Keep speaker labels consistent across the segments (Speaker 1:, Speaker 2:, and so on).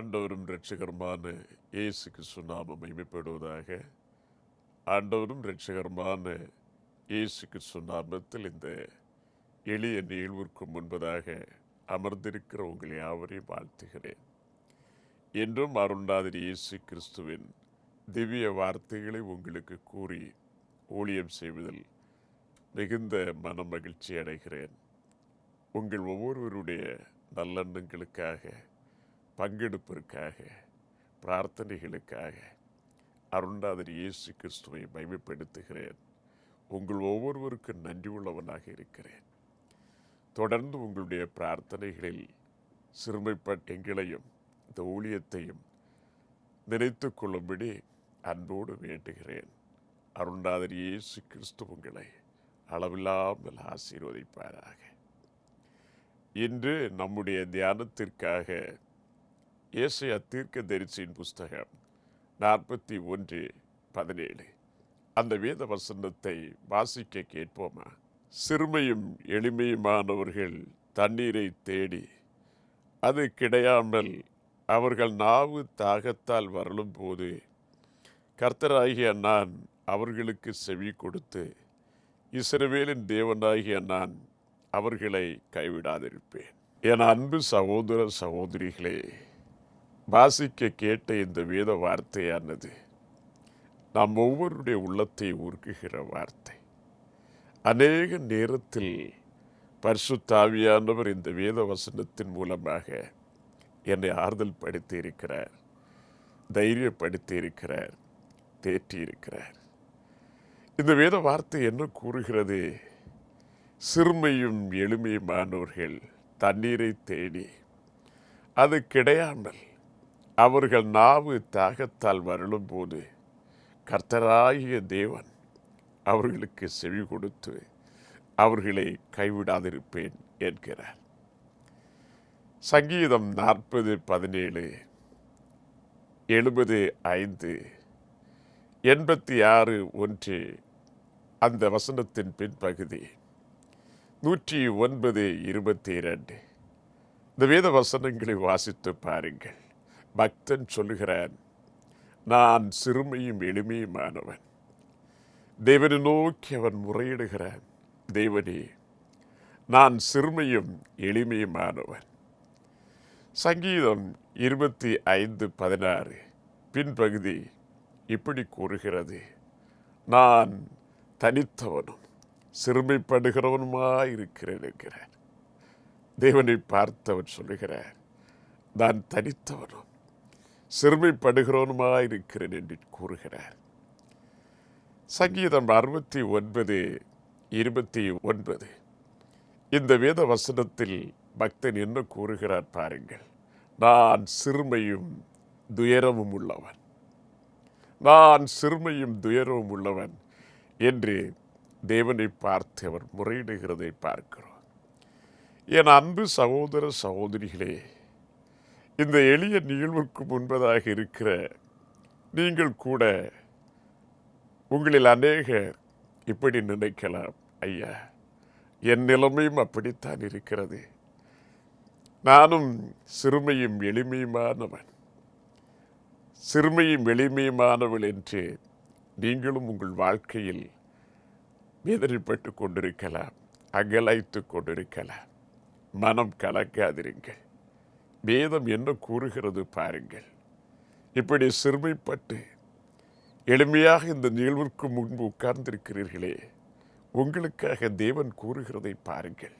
Speaker 1: ஆண்டவரும் ரட்சகருமான இயேசு கிறிஸ்து நாமம் மகிமைப்படுவதாக. ஆண்டவரும் இரட்சகருமான இயேசு கிறிஸ்து நாமத்தில் இந்த எளிய நிகழ்விற்கு முன்பதாக அமர்ந்திருக்கிற உங்களை யாவரையும் வாழ்த்துகிறேன். என்றும் அருண்டாதிரி இயேசு கிறிஸ்துவின் திவ்ய வார்த்தைகளை உங்களுக்கு கூறி ஊழியம் செய்வதில் மிகுந்த மன மகிழ்ச்சி அடைகிறேன். உங்கள் ஒவ்வொருவருடைய நல்லெண்ணங்களுக்காக பங்கெடுப்பிற்காக பிரார்த்தனைகளுக்காக அருண்டாதர் இயேசு கிறிஸ்துவை மகிமைப்படுத்துகிறேன். உங்கள் ஒவ்வொருவருக்கும் நன்றி உள்ளவனாக இருக்கிறேன். தொடர்ந்து உங்களுடைய பிரார்த்தனைகளில் சிறுமைப்பட்ட எங்களையும் இந்த ஊழியத்தையும் நினைத்து கொள்ளும்படி அன்போடு வேண்டுகிறேன். அருண்டாதர் இயேசு கிறிஸ்து உங்களை அளவில்லாமல் ஆசீர்வதிப்பாராக. இன்று நம்முடைய தியானத்திற்காக ஏசையா தீர்க்க தரிசியின் புஸ்தகம் நாற்பத்தி ஒன்று பதினேழு. அந்த வேத வசனத்தை வாசிக்க கேட்போமா? சிறுமையும் எளிமையுமானவர்கள் தண்ணீரை தேடி அது கிடையாமல் அவர்கள் நாவு தாகத்தால் வரலும் போது கர்த்தராகிய நான் அவர்களுக்கு செவி கொடுத்து இஸ்ரவேலின் தேவனாகிய நான் அவர்களை கைவிடாதிருப்பேன். என் அன்பு சகோதர சகோதரிகளே வாசிக்க கேட்ட இந்த வேத வார்த்தையானது நாம் ஒவ்வொருடைய உள்ளத்தை உருக்குகிற வார்த்தை. அநேக நேரத்தில் பரிசுத்தாவியானவர் இந்த வேத வசனத்தின் மூலமாக என்னை ஆறுதல் படுத்தி இருக்கிறார் தைரியப்படுத்தி இருக்கிறார் தேற்றி இருக்கிறார் இந்த வேத வார்த்தை என்ன கூறுகிறது? சிறுமையும் எளிமையுமானவர்கள் தண்ணீரை தேடி அது கிடையாமல் அவர்கள் நாவு தாகத்தால் வருளும் போது கர்த்தராகிய தேவன் அவர்களுக்கு செவி கொடுத்து அவர்களை கைவிடாதிருப்பேன் என்கிறார். சங்கீதம் நாற்பது பதினேழு எழுபது ஐந்து எண்பத்தி ஆறு ஒன்று அந்த வசனத்தின் பின்பகுதி நூற்றி ஒன்பது இருபத்தி இரண்டு. இந்த வேத வசனங்களை வாசித்து பாருங்கள். பக்தன் சொல்லுகிறான் நான் சிறுமையும் எளிமையுமானவன். தேவனை நோக்கி அவன் முறையிடுகிறான் தேவனே நான் சிறுமையும் எளிமையுமானவன். சங்கீதம் இருபத்தி ஐந்து பதினாறு பின்பகுதி இப்படி கூறுகிறது நான் தனித்தவனும் சிறுமைப்படுகிறவனுமாயிருக்கிறேன் என்கிறார். தேவனை பார்த்தவன் சொல்லுகிறார் நான் தனித்தவனும் சிறுமைப்படுகிறோனுமாயிருக்கிறேன் என்று கூறுகிறார். சங்கீதம் அறுபத்தி ஒன்பது இருபத்தி ஒன்பது. இந்த வேத வசனத்தில் பக்தன் என்ன கூறுகிறார் பாருங்கள். நான் சிறுமையும் துயரமும் உள்ளவன். நான் சிறுமையும் துயரமும் உள்ளவன் என்று தேவனை பார்த்து அவர் முறையிடுகிறதை பார்க்கிறோம். என் அன்பு சகோதர சகோதரிகளே இந்த எளிய நிகழ்வுக்கு முன்பதாக இருக்கிற நீங்கள் கூட உங்களில் அநேகர் இப்படி நினைக்கலாம். ஐயா என் நிலைமையும் அப்படித்தான் இருக்கிறது. நானும் சிறுமையும் எளிமையுமானவன். சிறுமையும் எளிமையுமானவள் என்று நீங்களும் உங்கள் வாழ்க்கையில் வேதனைப்பட்டு கொண்டிருக்கலாம் அகலாய்த்து கொண்டிருக்கலாம். மனம் கலக்காதிருங்கள் வேதம் என்ன கூறுகிறது பாருங்கள். இப்படி சிறுமைப்பட்டு எளிமையாக இந்த நிகழ்விற்கு முன்பு உட்கார்ந்திருக்கிறீர்களே உங்களுக்காக தேவன் கூறுகிறதை பாருங்கள்.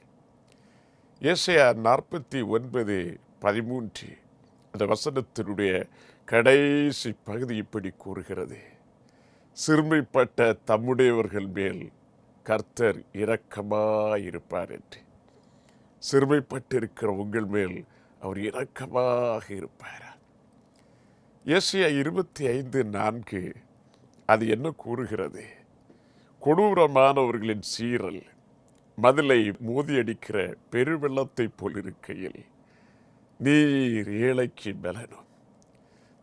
Speaker 1: ஏசையா நாற்பத்தி ஒன்பது பதிமூன்று அந்த வசனத்தினுடைய கடைசி பகுதி இப்படி கூறுகிறது. சிறுமைப்பட்ட தம்முடையவர்கள் மேல் கர்த்தர் இரக்கமாயிருப்பார் என்று. சிறுமைப்பட்டிருக்கிற உங்கள் மேல் அவர் இரக்கமாக இருப்பார்? ஏசியா இருபத்தி ஐந்து நான்கு அது என்ன கூறுகிறது? கொடூரமானவர்களின் சீரல் மதிலை மோதியடிக்கிற பெருவெள்ளத்தை போல் இருக்கையில் நீர் ஏழைக்கு பலனும்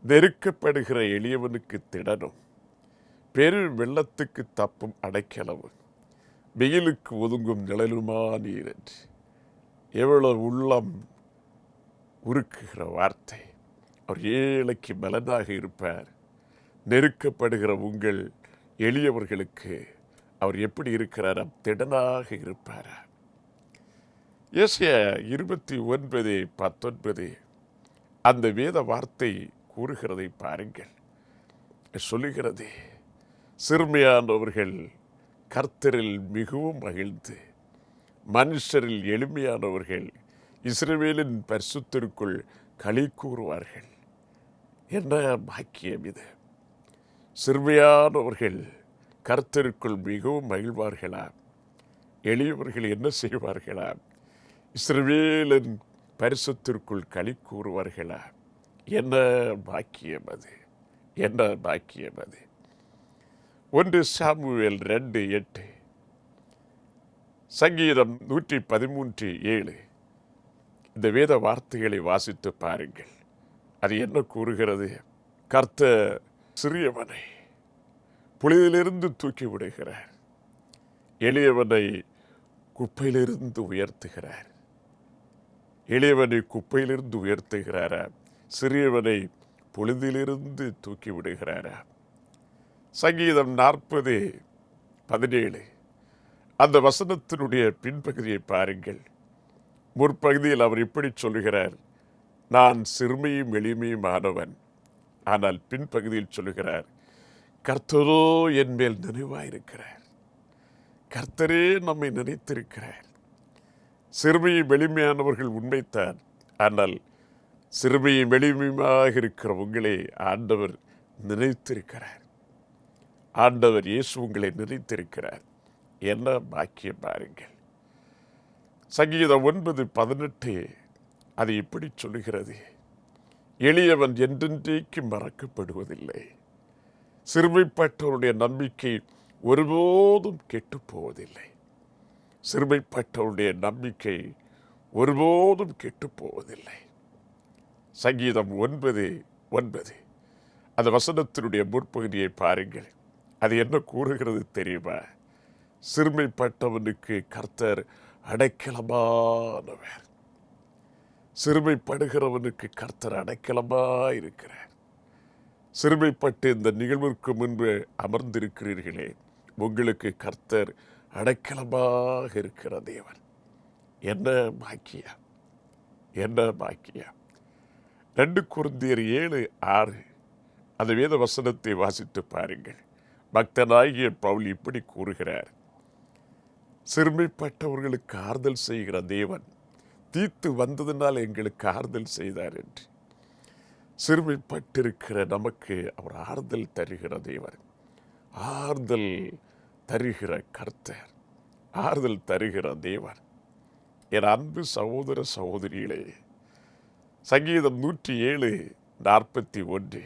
Speaker 1: நெருக்கப்படுகிற எளியவனுக்கு திடனும் பெரு வெள்ளத்துக்கு தப்பும் அடைக்கலவும் வெயிலுக்கு ஒதுங்கும் நிழலுமா நீர் என்று. எவ்வளவு உள்ளம் உருக்குகிற வார்த்தை. அவர் ஏழைக்கு பலனாக இருப்பார். நெருக்கப்படுகிற உங்கள் எளியவர்களுக்கு அவர் எப்படி இருக்கிறார்? திடனாக இருப்பார்? ஏசிய இருபத்தி ஒன்பது பத்தொன்பது அந்த வேத வார்த்தை கூறுகிறதை பாருங்கள். சொல்லுகிறது சிறுமையானவர்கள் கர்த்தரில் மிகவும் மகிழ்ந்து மனுஷரில் எளிமையானவர்கள் இஸ்ரேவேலின் பரிசுத்திற்குள் களி கூறுவார்கள். என்ன பாக்கியம் இது? சிறுமையானவர்கள் கர்த்தருக்குள் மிகவும் மகிழ்வார்களா? எளியவர்கள் என்ன செய்வார்களா? இஸ்ரவேலின் பரிசுத்திற்குள் களி கூறுவார்களா? என்ன பாக்கியம் அது? என்ன பாக்கியம் அது? ஒன்று சாமுவேல் ரெண்டு எட்டு. சங்கீதம் நூற்றி பதிமூன்று ஏழு. இந்த வேத வார்த்தைகளை வாசித்து பாருங்கள். அது என்ன கூறுகிறது? கர்த்த சிறியவனை புலியிலிருந்து தூக்கி விடுகிறார். எளியவனை குப்பையிலிருந்து உயர்த்துகிறார். எளியவனை குப்பையிலிருந்து உயர்த்துகிறாரா? சிறியவனை பொழுதிலிருந்து தூக்கி விடுகிறாரா? சங்கீதம் நாற்பது பதினேழு. அந்த வசனத்தினுடைய பின்பகுதியை பாருங்கள். முற்பகுதியில் அவர் இப்படி சொல்லுகிறார் நான் சிறுமியும் எளிமையும் ஆனவன் ஆனால் பின்பகுதியில் சொல்லுகிறார் கர்த்தரோ என் மேல் நினைவாயிருக்கிறார். கர்த்தரே நம்மை நினைத்திருக்கிறார். சிறுமியும் எளிமையானவர்கள் உண்மைத்தான் ஆனால் சிறுமியும் எளிமையுமாக இருக்கிற உங்களை ஆண்டவர் நினைத்திருக்கிறார். ஆண்டவர் இயேசு உங்களை நினைத்திருக்கிறார். என்ன பாக்கியம் பாருங்கள். சங்கீதம் ஒன்பது பதினெட்டு அது இப்படி சொல்லுகிறது. எளியவன் என்றென்றைக்கு மறக்கப்படுவதில்லை. சிறுமைப்பட்டவருடைய நம்பிக்கை ஒருபோதும் கெட்டு போவதில்லை சிறுமைப்பட்டவருடைய நம்பிக்கை ஒருபோதும் கெட்டு போவதில்லை சங்கீதம் ஒன்பது ஒன்பது. அந்த வசனத்தினுடைய முற்பகுதியை பாருங்கள். அது என்ன கூறுகிறது தெரியுமா? சிறுமைப்பட்டவனுக்கு கர்த்தர் அடைக்கலமானவர் சிறுமைப்படுகிறவனுக்கு கர்த்தர் அடைக்கலமாக இருக்கிறார் சிறுமைப்பட்டு இந்த நிகழ்விற்கு முன்பு அமர்ந்திருக்கிறீர்களே உங்களுக்கு கர்த்தர் அடைக்கலமாக இருக்கிற தேவன். என்ன பாக்கியா என்ன பாக்கியா ரெண்டு குருந்தியர் ஏழு ஆறு. அந்த வேத வசனத்தை வாசித்து பாருங்கள். பக்தனாகிய பவுல் இப்படி கூறுகிறார். சிறுமைப்பட்டவர்களுக்கு ஆறுதல் செய்கிற தேவன் தீத்து வந்ததினால் எங்களுக்கு ஆறுதல் செய்தார் என்று. சிறுமைப்பட்டிருக்கிற நமக்கு அவர் ஆறுதல் தருகிற தேவர் ஆறுதல் தருகிற கர்த்தர். ஆறுதல் தருகிற தேவன். என் அன்பு சகோதர சகோதரிகளே சங்கீதம் நூற்றி ஏழு நாற்பத்தி ஒன்று.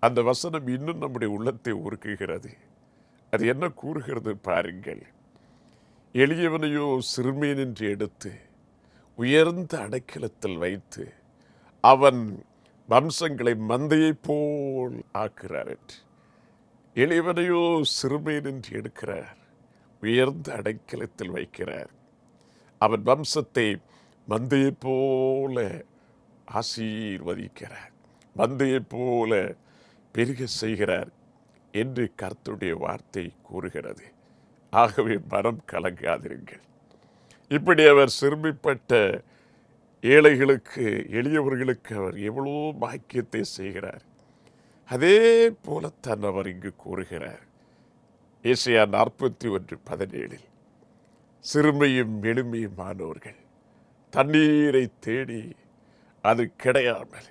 Speaker 1: அந்த வசனம் இன்னும் நம்முடைய உள்ளத்தை உருக்குகிறது. அது என்ன கூறுகிறது பாருங்கள். எளியவனையோ சிறுமியன் என்று எடுத்து உயர்ந்த அடைக்கலத்தில் வைத்து அவன் வம்சங்களை மந்தையைப் போல் ஆக்கிறார் என்று. எளியவனையோ சிறுமையன் என்று எடுக்கிறார் உயர்ந்த அடைக்கலத்தில் வைக்கிறார். அவன் வம்சத்தை மந்தையைப் போல ஆசீர்வதிக்கிறார் மந்தையைப் போல பெருக செய்கிறார் என்று கர்த்தருடைய வார்த்தை கூறுகிறது. ஆகவே மனம் கலங்காதிருங்கள். இப்படி அவர் சிறுமிப்பட்ட ஏழைகளுக்கு எளியவர்களுக்கு அவர் எவ்வளோ பாக்கியத்தை செய்கிறார். அதே போலத்தான் அவர் இங்கு கூறுகிறார். ஏசியா நாற்பத்தி ஒன்று பதினேழில் சிறுமையும் எளிமையுமானவர்கள் தண்ணீரை தேடி அது கிடையாமல்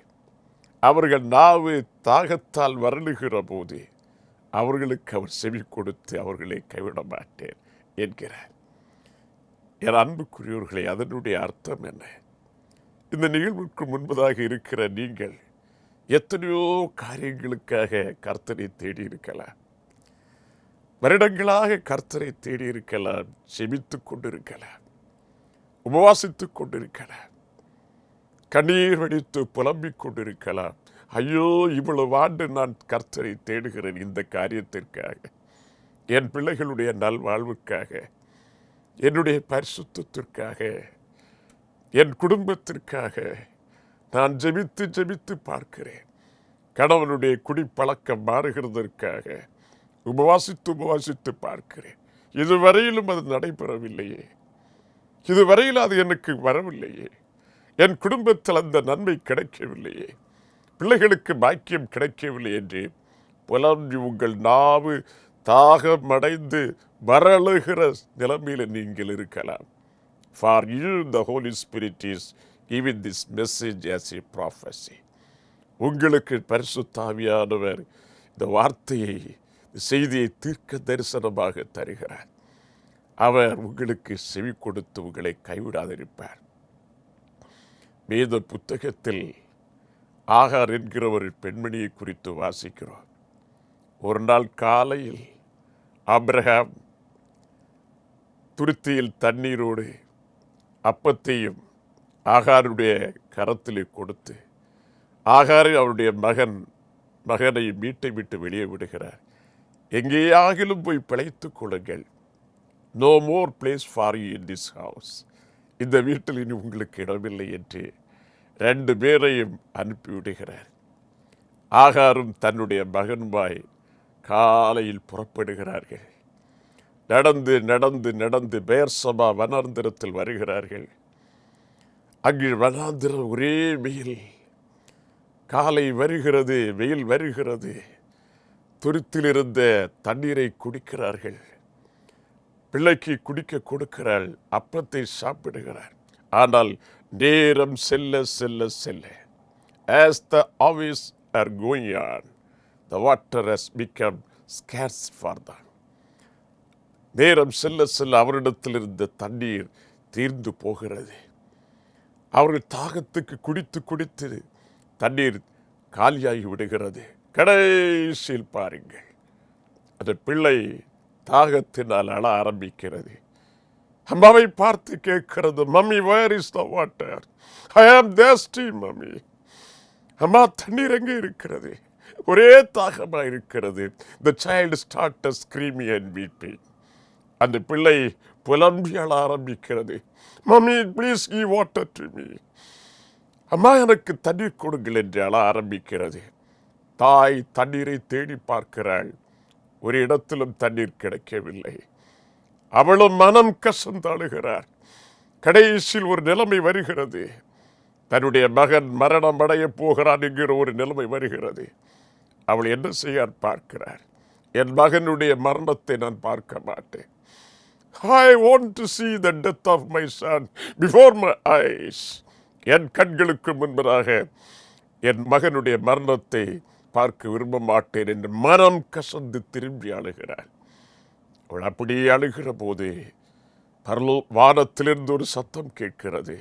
Speaker 1: அவர்கள் நாவு தாகத்தால் வருளுகிற போது அவர்களுக்கு அவர் செவி கொடுத்து அவர்களை கைவிட மாட்டேன் என்கிறார். என் அன்புக்குரியவர்களை அதனுடைய அர்த்தம் என்ன? இந்த நிகழ்வுக்கு முன்பதாக இருக்கிற நீங்கள் எத்தனையோ காரியங்களுக்காக கர்த்தரை தேடி இருக்கலாம். வருடங்களாக கர்த்தரை தேடி இருக்கலாம் கொண்டிருக்கலாம் உபவாசித்துக் கொண்டிருக்கலாம். கண்ணீர் வடித்து புலம்பிக் கொண்டிருக்கலாம். ஐயோ இவ்வளவு ஆண்டு நான் கர்த்தரை தேடுகிறேன் இந்த காரியத்திற்காக. என் பிள்ளைகளுடைய நல்வாழ்வுக்காக என்னுடைய பரிசுத்தத்திற்காக. என் குடும்பத்திற்காக நான் ஜெபித்து ஜெபித்து பார்க்கிறேன். கணவனுடைய குடிப்பழக்கம் மாறுகிறதற்காக உபவாசித்து உபவாசித்து பார்க்கிறேன். இதுவரையிலும் அது நடைபெறவில்லையே. இதுவரையில் அது எனக்கு வரவில்லையே. என் குடும்பத்தில் அந்த நன்மை கிடைக்கவில்லையே. பிள்ளைகளுக்கு பாக்கியம் கிடைக்கவில்லை என்று புலர்ந்து உங்கள் நாவு தாகமடைந்து வரழுகிற நிலைமையில் நீங்கள் இருக்கலாம். For you the holy spirit is giving this message as a prophecy உங்களுக்கு பரிசுத்தாவியானவர் இந்த வார்த்தையை செய்தியை தீர்க்க தரிசனமாக தருகிறார். அவர் உங்களுக்கு செவி கொடுத்து உங்களை கைவிடாதிருப்பார். வேத புத்தகத்தில் ஆகார் என்கிற ஒரு பெண்மணியை குறித்து வாசிக்கிறோம். ஒரு நாள் காலையில் அப்ரஹாம் துருத்தியில் தண்ணீரோடு அப்பத்தையும் ஆகாருடைய கரத்தில் கொடுத்து ஆகாரு அவருடைய மகன் மகனை வீட்டை விட்டு வெளியே விடுகிறார். எங்கேயாகிலும் போய் பிழைத்துக் கொள்ளுங்கள். No more place for you in this house இந்த வீட்டில் இனி உங்களுக்கு இடமில்லை என்று ரெண்டு பேரையும் அனுப்பிவிடுகிறார் ஆகாரும் தன்னுடைய மகன்பாய் காலையில் புறப்படுகிறார்கள். நடந்து நடந்து நடந்து பேர்சபா வனாந்திரத்தில் வருகிறார்கள். அங்கு வனாந்திரம் ஒரே வெயில். காலை வருகிறது வெயில் வருகிறது. துருத்திலிருந்த தண்ணீரை குடிக்கிறார்கள். பிள்ளைக்கு குடிக்க கொடுக்கிறாள் அப்பத்தை சாப்பிடுகிறார். ஆனால் நேரம் செல்ல செல்ல செல்ல. As the hours are going on the water has become scarce for the நேரம் செல்ல செல்ல அவரிடத்தில் இருந்த தண்ணீர் தீர்ந்து போகிறது. அவர்கள் தாகத்துக்கு குடித்து குடித்து தண்ணீர் காலியாகி விடுகிறது. கடைசியில் பாருங்கள் அந்த பிள்ளை தாகத்தினால் அழ ஆரம்பிக்கிறது. அம்மாவை பார்த்து கேட்கிறது mummy where is the water I am thirsty mummy. அம்மா தண்ணீர் எங்கே இருக்கிறது? ஒரே தாகமாக இருக்கிறது. The child start screaming and weeping அந்த பிள்ளை புலம்பி அழ ஆரம்பிக்கிறது. Mummy please give water to me அம்மா எனக்கு தண்ணீர் கொடுங்கள் என்று அழ ஆரம்பிக்கிறது. தாய் தண்ணீரை தேடி பார்க்கிறாள். ஒரு இடத்திலும் தண்ணீர் கிடைக்கவில்லை. அவளும் மனம் கசந்தாளுகிறார் கடைசியில் ஒரு நிலைமை வருகிறது. தன்னுடைய மகன் மரணம் அடைய போகிறான் என்கிற ஒரு நிலைமை வருகிறது. அவள் என்ன செய்யார் பார்க்கிறார். என் மகனுடைய மரணத்தை நான் பார்க்க மாட்டேன். I want to see the death of my son before my eyes என் கண்களுக்கு முன்பதாக என் மகனுடைய மரணத்தை பார்க்க விரும்ப மாட்டேன் என்று மனம் கசந்து திரும்பி அழுகிறார் அவள் அப்படியே அழுகிற போது பரலோ வானத்திலிருந்து ஒரு சத்தம் கேட்கிறது.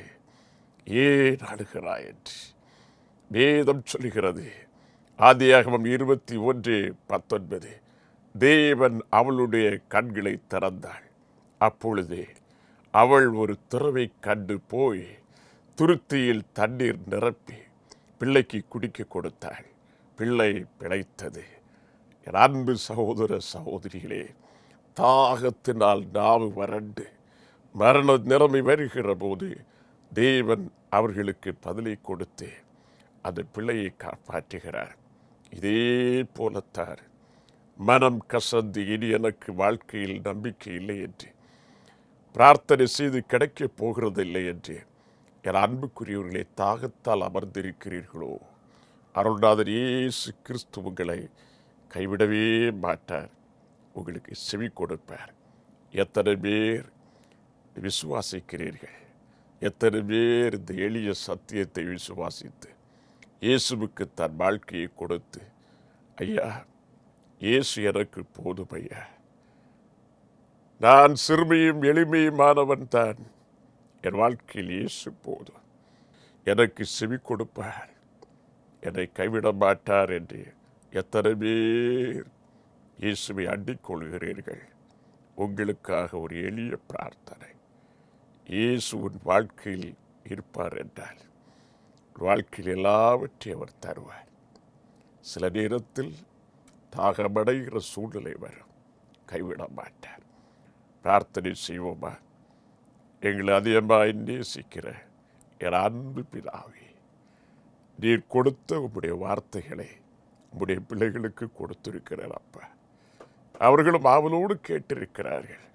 Speaker 1: ஏன் அழுகிறாய் என்று. வேதம் சொல்கிறது ஆதியாகமம் இருபத்தி ஒன்று பத்தொன்பது. தேவன் அவளுடைய கண்களை திறந்தாள். அப்பொழுது அவள் ஒரு துறவை கண்டு போய் துருத்தியில் தண்ணீர் நிரப்பி பிள்ளைக்கு குடிக்க கொடுத்தாள். பிள்ளை பிழைத்தது. என் அன்பு சகோதர சகோதரிகளே தாகத்தினால் நாம் வறண்டு மரண நிலைமை வருகிற போது தேவன் அவர்களுக்கு பதிலை கொடுத்து அந்த பிள்ளையை காப்பாற்றுகிறார். இதே போலத்தார். மனம் கசந்து இனி எனக்கு வாழ்க்கையில் நம்பிக்கை இல்லை என்று. பிரார்த்தனை செய்து கிடைக்கப் போகிறதில்லை என்று. என் அன்புக்குரியவர்களே தாகத்தால் அமர்ந்திருக்கிறீர்களோ? அருள்நாதர் இயேசு கிறிஸ்து உங்களை கைவிடவே மாட்டார். உங்களுக்கு செவி கொடுப்பார். எத்தனை பேர் விசுவாசிக்கிறீர்கள்? எத்தனை பேர் இந்த எளிய சத்தியத்தை விசுவாசித்து இயேசுவுக்கு தன் வாழ்க்கையை கொடுத்து ஐயா இயேசு எனக்கு போதும் ஐயா. நான் சிறுமியும் எளிமையுமானவன் தான். என் வாழ்க்கையில் இயேசு போதும். எனக்கு செவி கொடுப்பார். என்னை கைவிட மாட்டார் என்று எத்தனை பேர் இயேசுவை அண்டிக்கொள்கிறீர்கள் உங்களுக்காக ஒரு எளிய பிரார்த்தனை. இயேசு உன் வாழ்க்கையில் இருப்பார் என்றால் வாழ்க்கையில் எல்லாவற்றையும் அவர் தருவார். சில நேரத்தில் தாகமடைகிற சூழ்நிலை வரும். கைவிட மாட்டார். பிரார்த்தனை செய்வோமா? எங்களை அதிகமாக நேசிக்கிற என் அன்பு பிதாவே நீர் கொடுத்த உம்முடைய வார்த்தைகளை உம்முடைய பிள்ளைகளுக்கு கொடுத்திருக்கிறார் அப்பா. அவர்களும் ஆவலோடு கேட்டிருக்கிறார்கள்.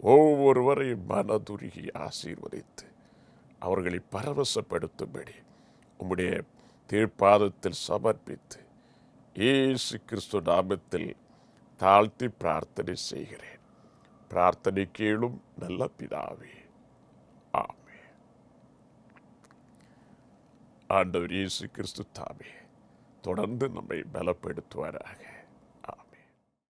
Speaker 1: ஒவ்வொருவரையும் மனதுருகி ஆசீர்வதித்து அவர்களை பரவசப்படுத்தும்படி உம்முடைய தீர்ப்பாதத்தில் சமர்ப்பித்து இயேசு கிறிஸ்து நாமத்தில் தாழ்த்தி பிரார்த்தனை செய்கிறேன். பிரார்த்தனை கேளும் நல்ல பிதாவே. ஆமே ஆண்டவர் இயேசு கிறிஸ்து தாமே தொடர்ந்து நம்மை பலப்படுத்துவாராக.